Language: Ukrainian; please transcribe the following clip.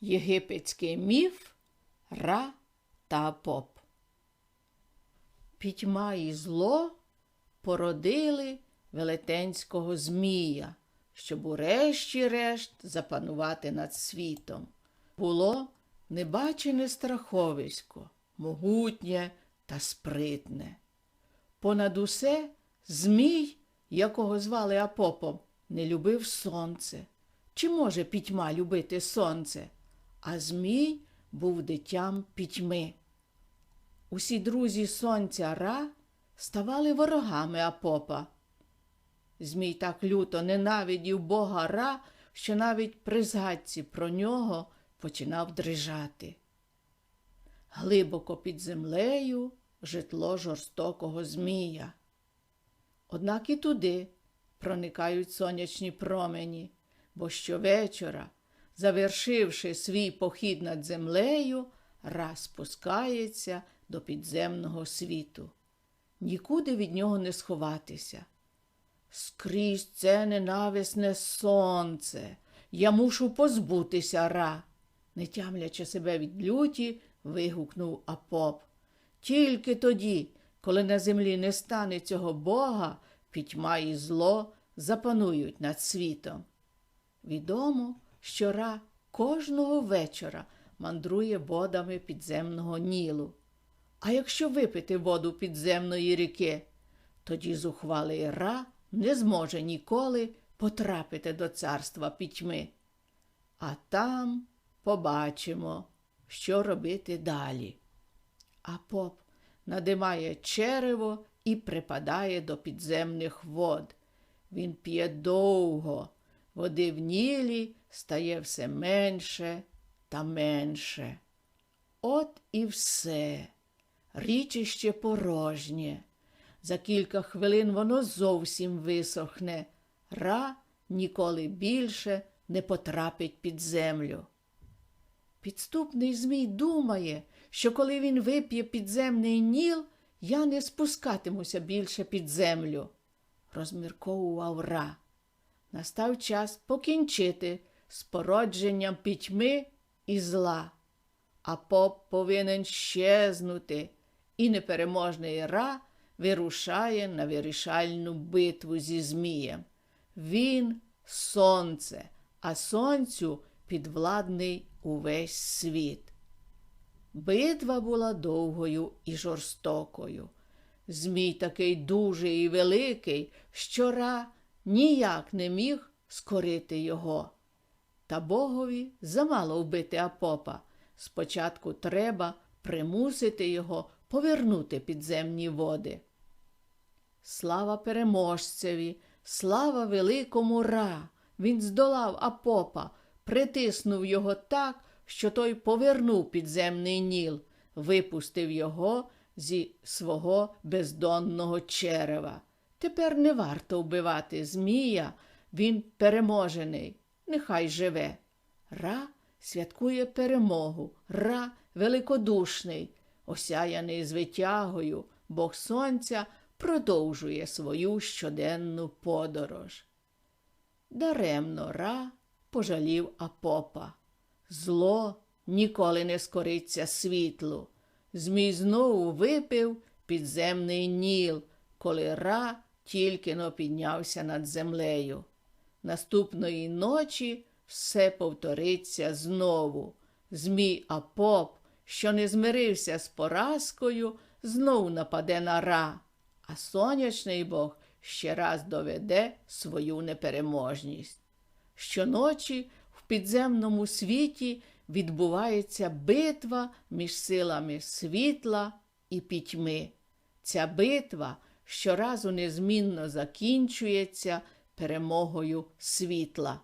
Єгипетський міф Ра та Поп. Пітьма і зло породили велетенського змія, щоб урешті-решт запанувати над світом. Було небачене страховисько, могутнє та спритне. Понад усе змій, якого звали Апопом, не любив сонце. Чи може пітьма любити сонце? А змій був дитям пітьми. Усі друзі сонця Ра ставали ворогами Апопа. Змій так люто ненавидів бога Ра, що навіть при згадці про нього починав дрижати. Глибоко під землею житло жорстокого змія. Однак і туди проникають сонячні промені, бо щовечора, завершивши свій похід над землею, раз спускається до підземного світу. Нікуди від нього не сховатися. Скрізь це ненависне сонце. Я мушу позбутися ра, не тямлячи себе від люті, вигукнув Апоп. Тільки тоді, коли на землі не стане цього Бога, пітьма і зло запанують над світом. Відомо, що Ра кожного вечора мандрує водами підземного Нілу. А якщо випити воду підземної ріки, тоді зухвалий Ра не зможе ніколи потрапити до царства пітьми. А там побачимо, що робити далі. А поп надимає черево і припадає до підземних вод. Він п'є довго, води в нілі стає все менше та менше. От і все. Річище порожнє. За кілька хвилин воно зовсім висохне. Ра ніколи більше не потрапить під землю. Підступний Змій думає, що коли він вип'є підземний ніл, я не спускатимуся більше під землю, розмірковував Ра. Настав час покінчити з породженням пітьми і зла. А поп повинен щезнути, і непереможний Ра вирушає на вирішальну битву зі Змієм. Він сонце, а сонцю підвладний увесь світ. Битва була довгою і жорстокою. Змій такий дужий і великий, що Ра ніяк не міг скорити його. Та богові замало вбити Апопа. Спочатку треба примусити його повернути підземні води. Слава переможцеві, слава великому Ра! Він здолав Апопа, притиснув його так, що той повернув підземний ніл, випустив його зі свого бездонного черева. Тепер не варто вбивати Змія, він переможений, нехай живе. Ра святкує перемогу, Ра великодушний, осяяний звитягою, Бог Сонця продовжує свою щоденну подорож. Даремно Ра пожалів Апопа. Зло ніколи не скориться світлу. Змій знову випив підземний ніл, коли Ра тільки но піднявся над землею. Наступної ночі все повториться знову. Змій Апоп, що не змирився з поразкою, знов нападе на Ра, а сонячний Бог ще раз доведе свою непереможність. Щоночі в підземному світі відбувається битва між силами світла і пітьми. Ця битва щоразу незмінно закінчується перемогою світла.